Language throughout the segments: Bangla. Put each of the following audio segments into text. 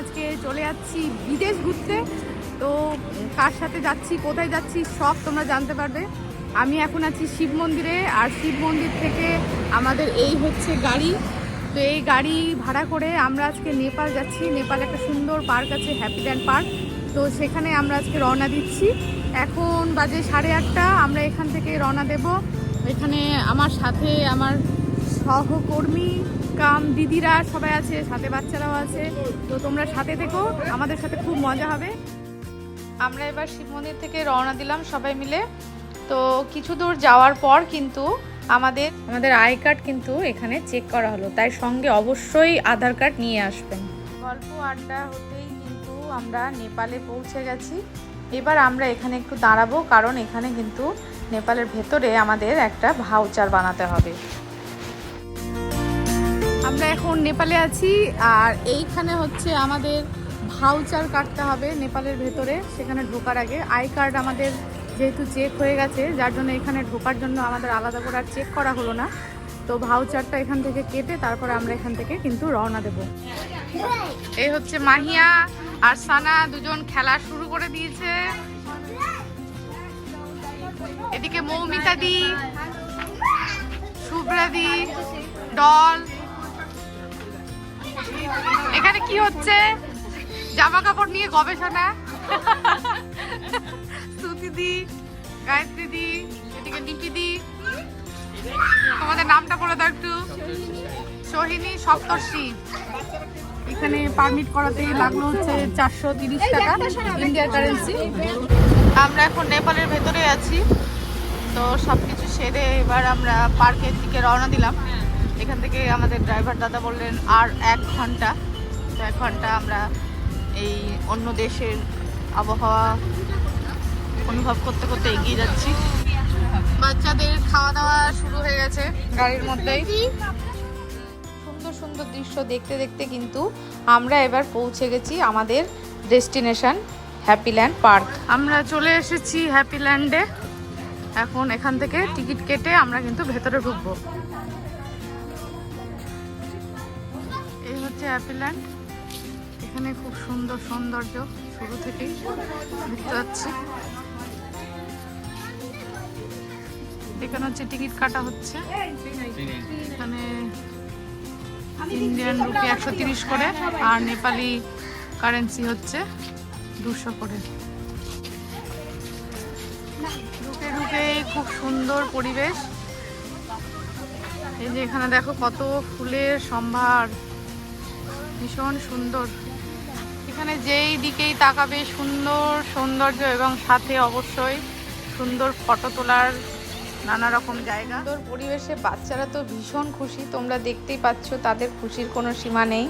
আজকে চলে যাচ্ছি বিদেশ ঘুরতে। তো কার সাথে যাচ্ছি, কোথায় যাচ্ছি, সব তোমরা জানতে পারবে। আমি এখন আছি শিব মন্দিরে, আর শিব মন্দির থেকে আমাদের এই হচ্ছে গাড়ি। তো এই গাড়ি ভাড়া করে আমরা আজকে নেপাল যাচ্ছি। নেপালে একটা সুন্দর পার্ক আছে হ্যাপিল্যান্ড পার্ক। তো সেখানে আমরা আজকে রওনা দিচ্ছি। এখন বাজে সাড়ে আটটা, আমরা এখান থেকে রওনা দেব। এখানে আমার সাথে আমার সহকর্মী কাম দিদিরা সবাই আছে সাথে বাচ্চারাও আছে। তো তোমরা সাথে থেকো আমাদের সাথে খুব মজা হবে। আমরা এবার শিব মন্দির থেকে রওনা দিলাম সবাই মিলে। তো কিছু দূর যাওয়ার পর কিন্তু আমাদের আমাদের আই কার্ড কিন্তু এখানে চেক করা হলো। তাই সঙ্গে অবশ্যই আধার কার্ড নিয়ে আসবেন। গল্প আড্ডা হতেই কিন্তু আমরা নেপালে পৌঁছে গেছি। এবার আমরা এখানে একটু দাঁড়াবো কারণ এখানে কিন্তু নেপালের ভেতরে আমাদের একটা ভাউচার বানাতে হবে। আমরা এখন নেপালে আছি, আর এইখানে হচ্ছে আমাদের ভাউচার কাটতে হবে নেপালের ভেতরে, সেখানে ঢোকার আগে। আই কার্ড আমাদের যেহেতু চেক হয়ে গেছে, যার জন্য এখানে ঢোকার জন্য আমাদের আলাদা করে আর চেক করা হলো না। তো ভাউচারটা এখান থেকে কেটে তারপরে আমরা এখান থেকে কিন্তু রওনা দেব। এই হচ্ছে মাহিয়া আর সানা দুজন খেলা শুরু করে দিয়েছে। এদিকে মৌমিতা দি শুভ্রা দি ডল এখানে কি হচ্ছে? জামা কাপড় নিয়ে গবেষণা। স্তুতি দি গায়ত্রী দি এদিকে নিকি দি তোমাদের নামটা বলে দাও একটু। সোহিনী সপ্তর্ষি। এখানে পারমিট করাতে লাগল হচ্ছে চারশো তিরিশ টাকা ইন্ডিয়ার কারেন্সি আমরা এখন নেপালের ভেতরে আছি। তো সব কিছু সেরে এবার আমরা পার্কের দিকে রওনা দিলাম। এখান থেকে আমাদের ড্রাইভার দাদা বললেন, আর এক ঘণ্টা। তো এক ঘণ্টা আমরা এই অন্য দেশের আবহাওয়া অনুভব করতে করতে এগিয়ে যাচ্ছি। বাচ্চাদের খাওয়া দাওয়া শুরু হয়ে গেছে গাড়ির মধ্যেই। সুন্দর সুন্দর দৃশ্য দেখতে দেখতে কিন্তু আমরা এবার পৌঁছে গেছি আমাদের ডেস্টিনেশন হ্যাপিল্যান্ড পার্ক। আমরা চলে এসেছি হ্যাপিল্যান্ডে। এখন এখান থেকে টিকিট কেটে আমরা কিন্তু ভেতরে ঢুকবো। হচ্ছে অ্যাপিল্যান্ড এখানে খুব সুন্দর সৌন্দর্য শুরু থেকেই দেখতে পাচ্ছি। এখানে হচ্ছে টিকিট কাটা হচ্ছে। এখানে ইন্ডিয়ান রুপি একশো তিরিশ করে আর নেপালি কারেন্সি হচ্ছে দুশো করে। ঢুকে ঢুকে খুব সুন্দর পরিবেশ। এই যে এখানে দেখো কত ফুলের সম্ভার। ভীষণ সুন্দর। এখানে যেই দিকেই তাকাবে সুন্দর সৌন্দর্য এবং সাথে অবশ্যই সুন্দর ফটো তোলার নানা রকম জায়গা। সুন্দর পরিবেশে বাচ্চারা তো ভীষণ খুশি তোমরা দেখতেই পাচ্ছ তাদের খুশির কোনো সীমা নেই।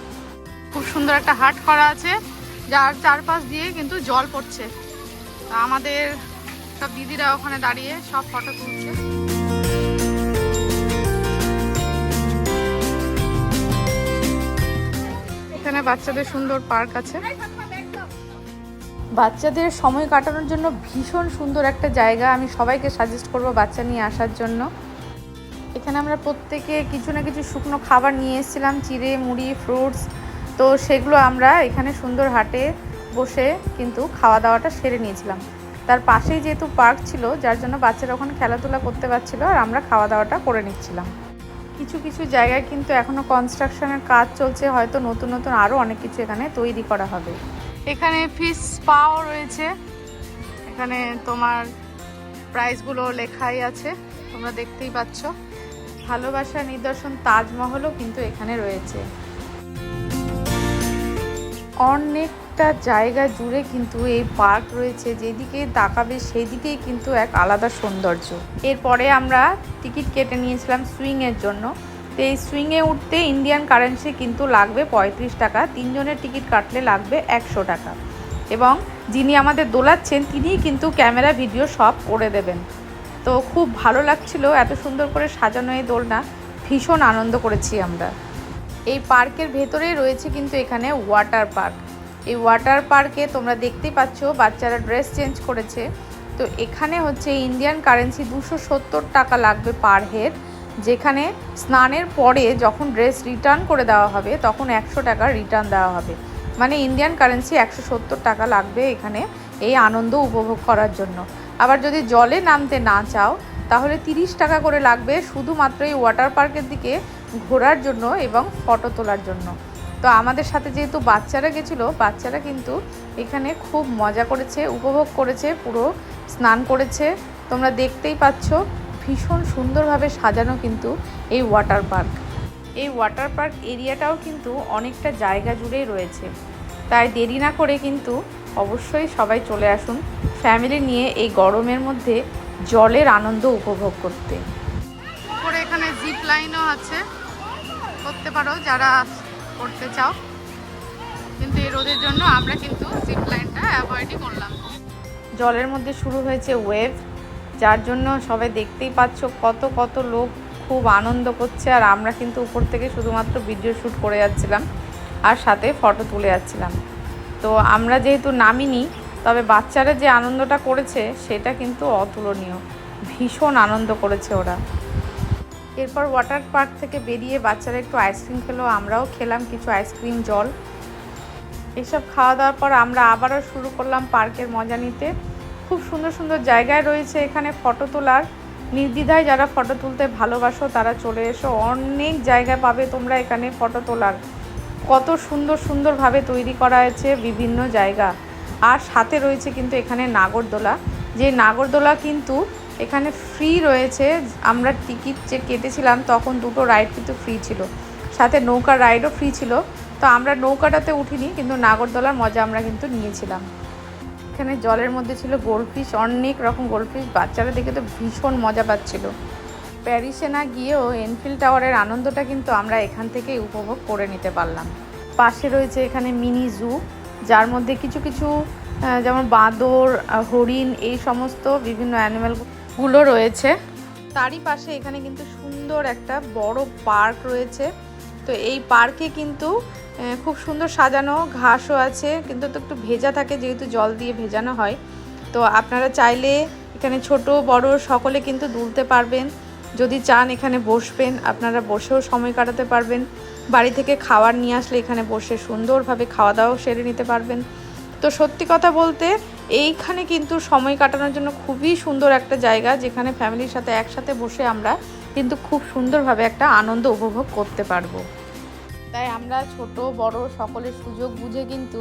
খুব সুন্দর একটা হাট করা আছে যার চারপাশ দিয়ে কিন্তু জল পড়ছে। আমাদের সব দিদিরা ওখানে দাঁড়িয়ে সব ফটো তুলছে। এখানে বাচ্চাদের সুন্দর পার্ক আছে। বাচ্চাদের সময় কাটানোর জন্য ভীষণ সুন্দর একটা জায়গা। আমি সবাইকে সাজেস্ট করব বাচ্চা নিয়ে আসার জন্য। এখানে আমরা প্রত্যেকে কিছু না কিছু শুকনো খাবার নিয়ে এসেছিলাম, চিড়ে, মুড়ি ফ্রুটস তো সেগুলো আমরা এখানে সুন্দর হাটে বসে কিন্তু খাওয়া দাওয়াটা সেরে নিয়েছিলাম। তার পাশেই যেহেতু পার্ক ছিল, যার জন্য বাচ্চারা ওখানে খেলাধুলা করতে পারছিল আর আমরা খাওয়া দাওয়াটা করে নিচ্ছিলাম। কিছু কিছু জায়গায় কিন্তু এখনও কনস্ট্রাকশনের কাজ চলছে, হয়তো নতুন নতুন আরও অনেক কিছু এখানে তৈরি করা হবে। এখানে ফিস পাও রয়েছে। এখানে তোমার প্রাইসগুলো লেখাই আছে, তোমরা দেখতেই পাচ্ছ। ভালোবাসার নিদর্শন তাজমহলও কিন্তু এখানে রয়েছে। অনেকটা জায়গা জুড়ে কিন্তু এই পার্ক রয়েছে, যেদিকে তাকাবে সেই দিকেই কিন্তু এক আলাদা সৌন্দর্য। এরপরে আমরা টিকিট কেটে নিয়েছিলাম সুইংয়ের জন্য। তো এই সুইংয়ে উঠতে ইন্ডিয়ান কারেন্সি কিন্তু লাগবে পঁয়ত্রিশ টাকা। তিনজনের টিকিট কাটলে লাগবে একশো টাকা। এবং যিনি আমাদের দোলাচ্ছেন, তিনিই কিন্তু ক্যামেরা, ভিডিও সব করে দেবেন। তো খুব ভালো লাগছিল এত সুন্দর করে সাজানো এই দোলনা। ভীষণ আনন্দ করেছি আমরা। এই পার্কের ভেতরেই রয়েছে কিন্তু এখানে ওয়াটার পার্ক। এই ওয়াটার পার্কে তোমরা দেখতেই পাচ্ছ, বাচ্চারা ড্রেস চেঞ্জ করেছে। তো এখানে হচ্ছে ইন্ডিয়ান কারেন্সি দুশো সত্তর টাকা লাগবে পার হেড যেখানে স্নানের পরে যখন ড্রেস রিটার্ন করে দেওয়া হবে, তখন একশো টাকা রিটার্ন দেওয়া হবে। মানে ইন্ডিয়ান কারেন্সি একশো সত্তর টাকা লাগবে এখানে এই আনন্দ উপভোগ করার জন্য। আবার যদি জলে নামতে না চাও, তাহলে তিরিশ টাকা করে লাগবে শুধুমাত্র এই ওয়াটার পার্কের দিকে ঘোরার জন্য এবং ফটো তোলার জন্য। তো আমাদের সাথে যেহেতু বাচ্চারা গেছিল, বাচ্চারা কিন্তু এখানে খুব মজা করেছে, উপভোগ করেছে, পুরো স্নান করেছে। তোমরা দেখতেই পাচ্ছ ভীষণ সুন্দরভাবে সাজানো কিন্তু এই ওয়াটার পার্ক এই ওয়াটার পার্ক এরিয়াটাও কিন্তু অনেকটা জায়গা জুড়েই রয়েছে। তাই দেরি না করে কিন্তু অবশ্যই সবাই চলে আসুন ফ্যামিলি নিয়ে এই গরমের মধ্যে জলের আনন্দ উপভোগ করতে। উপরে এখানে জিপ লাইনও আছে। করতে পারো যারা করতে চাও। কিন্তু এই রোদের জন্য আমরা কিন্তু জিপ লাইনটা অ্যাভয়েডই করলাম। জলের মধ্যে শুরু হয়েছে ওয়েভ যার জন্য সবাই দেখতেই পাচ্ছ কত কত লোক খুব আনন্দ করছে, আর আমরা কিন্তু উপর থেকে শুধুমাত্র ভিডিও শ্যুট করে যাচ্ছিলাম আর সাথে ফটো তুলে যাচ্ছিলাম। তো আমরা যেহেতু নামিনি, তবে বাচ্চারা যে আনন্দটা করেছে, সেটা কিন্তু অতুলনীয়। ভীষণ আনন্দ করেছে ওরা। এরপর ওয়াটার পার্ক থেকে বেরিয়ে বাচ্চারা একটু আইসক্রিম খেলো, আমরাও খেলাম কিছু আইসক্রিম জল। এসব খাওয়া দাওয়ার পর আমরা আবারও শুরু করলাম পার্কের মজা নিতে। খুব সুন্দর সুন্দর জায়গায় রয়েছে এখানে ফটো তোলার। নির্দ্বিধায় যারা ফটো তুলতে ভালোবাসো, তারা চলে এসো। অনেক জায়গা পাবে তোমরা এখানে ফটো তোলার। কত সুন্দর সুন্দরভাবে তৈরি করা হয়েছে বিভিন্ন জায়গা। আর সাথে রয়েছে কিন্তু এখানে নাগরদোলা। যে নাগরদোলা কিন্তু এখানে ফ্রি রয়েছে। আমরা টিকিট যে কেটেছিলাম, তখন দুটো রাইড কিন্তু ফ্রি ছিল। সাথে নৌকার রাইডও ফ্রি ছিল। তো আমরা নৌকাটাতে উঠিনি, কিন্তু নাগরদোলার মজা আমরা কিন্তু নিয়েছিলাম। এখানে জলের মধ্যে ছিল গোল্ডফিশ অনেক রকম গোল্ডফিশ বাচ্চারা দেখে তো ভীষণ মজা পাচ্ছিল। প্যারিসে না গিয়েও এনফিল্ড টাওয়ারের আনন্দটা কিন্তু আমরা এখান থেকেই উপভোগ করে নিতে পারলাম। পাশে রয়েছে এখানে মিনি জু যার মধ্যে কিছু কিছু যেমন বাঁদর হরিণ, এই সমস্ত বিভিন্ন অ্যানিম্যালগুলো রয়েছে। তারই পাশে এখানে কিন্তু সুন্দর একটা বড় পার্ক রয়েছে। তো এই পার্কে কিন্তু খুব সুন্দর সাজানো ঘাসও আছে, কিন্তু তো একটু ভেজা থাকে যেহেতু জল দিয়ে ভেজানো হয়। তো আপনারা চাইলে এখানে ছোট, বড় সকলে কিন্তু দুলতে পারবেন। যদি চান এখানে বসবেন, আপনারা বসেও সময় কাটাতে পারবেন। বাড়ি থেকে খাবার নিয়ে আসলে এখানে বসে সুন্দরভাবে খাওয়া দাওয়াও সেরে নিতে পারবেন। তো সত্যি কথা বলতে, এইখানে কিন্তু সময় কাটানোর জন্য খুবই সুন্দর একটা জায়গা, যেখানে ফ্যামিলির সাথে একসাথে বসে আমরা কিন্তু খুব সুন্দরভাবে একটা আনন্দ উপভোগ করতে পারব। তাই আমরা ছোট, বড় সকলের সুযোগ বুঝে কিন্তু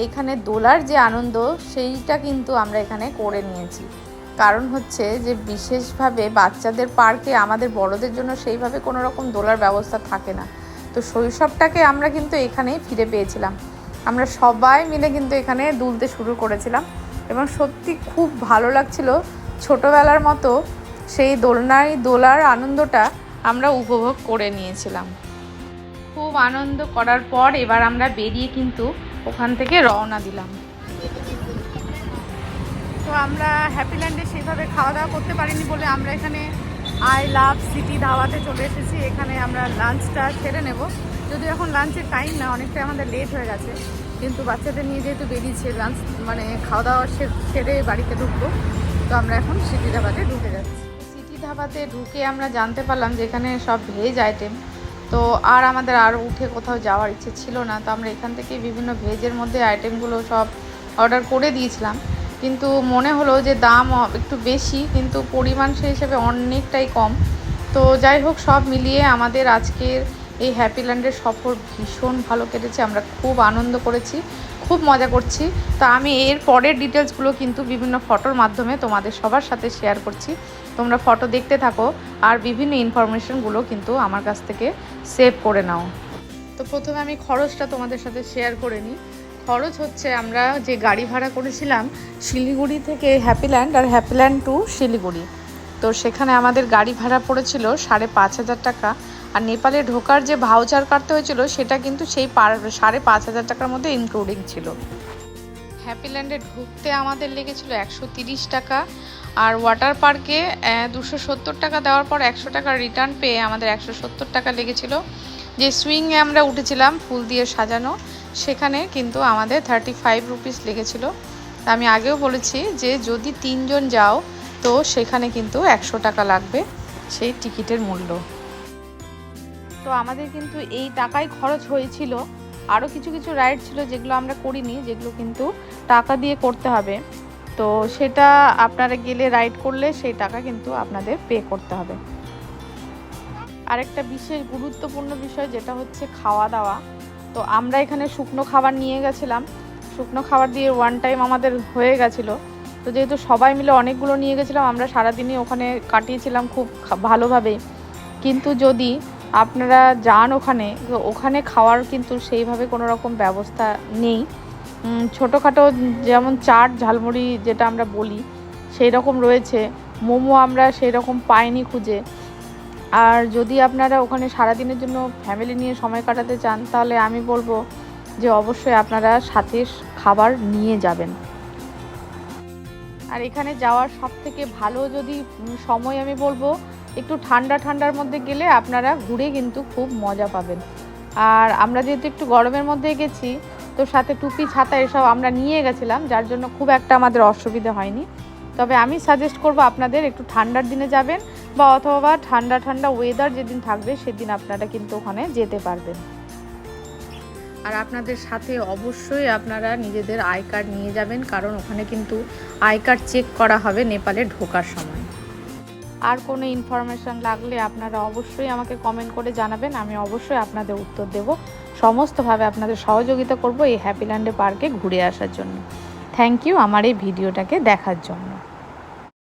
এইখানে দোলার যে আনন্দ, সেইটা কিন্তু আমরা এখানে করে নিয়েছি। কারণ হচ্ছে যে বিশেষভাবে বাচ্চাদের পার্কে আমাদের বড়দের জন্য সেইভাবে কোনো রকম দোলার ব্যবস্থা থাকে না। তো শৈশবটাকে আমরা কিন্তু এখানেই ফিরে পেয়েছিলাম। আমরা সবাই মিলে কিন্তু এখানে দুলতে শুরু করেছিলাম এবং সত্যি খুব ভালো লাগছিল। ছোটোবেলার মতো সেই দোলনায় দোলার আনন্দটা আমরা উপভোগ করে নিয়েছিলাম। খুব আনন্দ করার পর এবার আমরা বেরিয়ে কিন্তু ওখান থেকে রওনা দিলাম। তো আমরা হ্যাপিল্যান্ডে সেইভাবে খাওয়া দাওয়া করতে পারিনি বলে আমরা এখানে আই লাভ সিটি ধাবাতে চলে এসেছি। এখানে আমরা লাঞ্চটা সেরে নেব। যদিও এখন লাঞ্চের টাইম না, অনেকটাই আমাদের লেট হয়ে গেছে। কিন্তু বাচ্চাদের নিয়ে যেহেতু বেরিয়েছে লাঞ্চ মানে খাওয়া দাওয়া সেরে বাড়িতে ঢুকবো। তো আমরা এখন সিটি ধাবাতে ঢুকে যাচ্ছি। সিটি ধাবাতে ঢুকে আমরা জানতে পারলাম যে এখানে সব ভেজ আইটেম তো আর আমাদের আর উঠে কোথাও যাওয়ার ইচ্ছে ছিল না। তো আমরা এখান থেকে বিভিন্ন ভেজের মধ্যে আইটেমগুলো সব অর্ডার করে দিয়েছিলাম। কিন্তু মনে হলো যে দাম একটু বেশি, কিন্তু পরিমাণ সেই হিসেবে অনেকটাই কম। তো যাই হোক, সব মিলিয়ে আমাদের আজকের এই হ্যাপিল্যান্ডের সফর ভীষণ ভালো কেটেছে। আমরা খুব আনন্দ করেছি, খুব মজা করছি। তো আমি এর পরের ডিটেলসগুলো কিন্তু বিভিন্ন ফটোর মাধ্যমে তোমাদের সবার সাথে শেয়ার করছি। তোমরা ফটো দেখতে থাকো আর বিভিন্ন ইনফরমেশনগুলো কিন্তু আমার কাছ থেকে সেভ করে নাও। তো প্রথমে আমি খরচটা তোমাদের সাথে শেয়ার করে নিই। খরচ হচ্ছে, আমরা যে গাড়ি ভাড়া করেছিলাম শিলিগুড়ি থেকে হ্যাপিল্যান্ড আর হ্যাপিল্যান্ড টু শিলিগুড়ি। তো সেখানে আমাদের গাড়ি ভাড়া পড়েছিল সাড়ে পাঁচ হাজার টাকা। আর নেপালে ঢোকার যে ভাউচার কাটতে হয়েছিল, সেটা কিন্তু সেই সাড়ে পাঁচ হাজার টাকার মধ্যে ইনক্লুডিং ছিল। হ্যাপিল্যান্ডে ঢুকতে আমাদের লেগেছিল একশো তিরিশ টাকা। আর ওয়াটার পার্কে দুশো সত্তর টাকা দেওয়ার পর একশো টাকা রিটার্ন পেয়ে আমাদের একশো সত্তর টাকা লেগেছিল। যে সুইংয়ে আমরা উঠেছিলাম, ফুল দিয়ে সাজানো। সেখানে কিন্তু আমাদের থার্টি ফাইভ রুপিস লেগেছিলো আমি আগেও বলেছি যে যদি তিনজন যাও, তো সেখানে কিন্তু একশো টাকা লাগবে সেই টিকিটের মূল্য। তো আমাদের কিন্তু এই টাকাই খরচ হয়েছিল। আরও কিছু কিছু রাইড ছিল যেগুলো আমরা করিনি, যেগুলো কিন্তু টাকা দিয়ে করতে হবে। তো সেটা আপনারা গেলে রাইড করলে সেই টাকা কিন্তু আপনাদের পে করতে হবে। আরেকটা বিশেষ গুরুত্বপূর্ণ বিষয় যেটা হচ্ছে খাওয়া দাওয়া। তো আমরা এখানে শুকনো খাবার নিয়ে গেছিলাম। শুকনো খাবার দিয়ে ওয়ান টাইম আমাদের হয়ে গেছিল। তো যেহেতু সবাই মিলে অনেকগুলো নিয়ে গেছিলাম, আমরা সারাদিনই ওখানে কাটিয়েছিলাম খুব ভালোভাবেই কিন্তু যদি আপনারা যান ওখানে ওখানে খাওয়ার কিন্তু সেইভাবে কোনো রকম ব্যবস্থা নেই। ছোটোখাটো যেমন চাট, ঝালমুড়ি যেটা আমরা বলি সেই রকম রয়েছে। মোমো আমরা সেই রকম পাইনি খুঁজে। আর যদি আপনারা ওখানে সারাদিনের জন্য ফ্যামিলি নিয়ে সময় কাটাতে চান, তাহলে আমি বলব যে অবশ্যই আপনারা সাথে খাবার নিয়ে যাবেন। আর এখানে যাওয়ার সব থেকে ভালো যদি সময় আমি বলব, একটু ঠান্ডা ঠান্ডার মধ্যে গেলে আপনারা ঘুরে কিন্তু খুব মজা পাবেন। আর আমরা যেহেতু একটু গরমের মধ্যে গেছি, তো সাথে টুপি, ছাতা এসব আমরা নিয়ে গেছিলাম, যার জন্য খুব একটা আমাদের অসুবিধা হয়নি। তবে আমি সাজেস্ট করব আপনাদের একটু ঠান্ডার দিনে যাবেন বা অথবা ঠান্ডা ঠান্ডা ওয়েদার যেদিন থাকবে সেদিন আপনারা কিন্তু ওখানে যেতে পারবেন। আর আপনাদের সাথে অবশ্যই আপনারা নিজেদের আই কার্ড নিয়ে যাবেন কারণ ওখানে কিন্তু আই কার্ড চেক করা হবে নেপালে ঢোকার সময়। আর কোনো ইনফরমেশন লাগলে আপনারা অবশ্যই আমাকে কমেন্ট করে জানাবেন আমি অবশ্যই আপনাদের উত্তর দেব। সমস্তভাবে আপনাদের সহযোগিতা করব এই হ্যাপিল্যান্ডে পার্কে ঘুরে আসার জন্য। থ্যাংক ইউ আমার এই ভিডিওটাকে দেখার জন্য।